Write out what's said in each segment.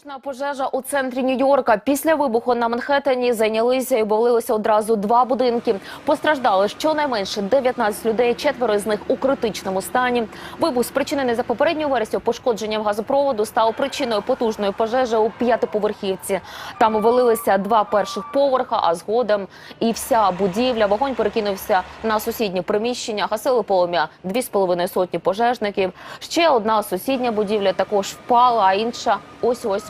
Потужна пожежа у центрі Нью-Йорка. Після вибуху на Манхеттені зайнялися і обвалилися одразу два будинки. Постраждали щонайменше 19 людей, четверо з них у критичному стані. Вибух, спричинений за попередньою версією пошкодженням газопроводу, став причиною потужної пожежі у п'ятиповерхівці. Там обвалилися два перших поверха, а згодом і вся будівля. Вогонь перекинувся на сусідні приміщення. Гасили полум'я дві з половиною сотні пожежників. Ще одна сусідня будівля також впала, а інша ось ось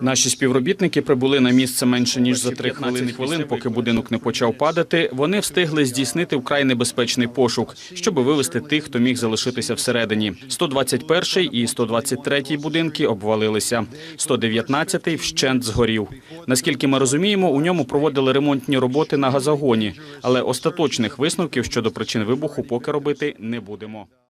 Наші співробітники прибули на місце менше ніж за три хвилини. хвилин, поки будинок не почав падати. Вони встигли здійснити вкрай небезпечний пошук, щоб вивести тих, хто міг залишитися всередині. 121 і 123 будинки обвалилися. 119 вщент згорів. Наскільки ми розуміємо, у ньому проводили ремонтні роботи на газогоні, але остаточних висновків щодо причин вибуху поки робити не будемо.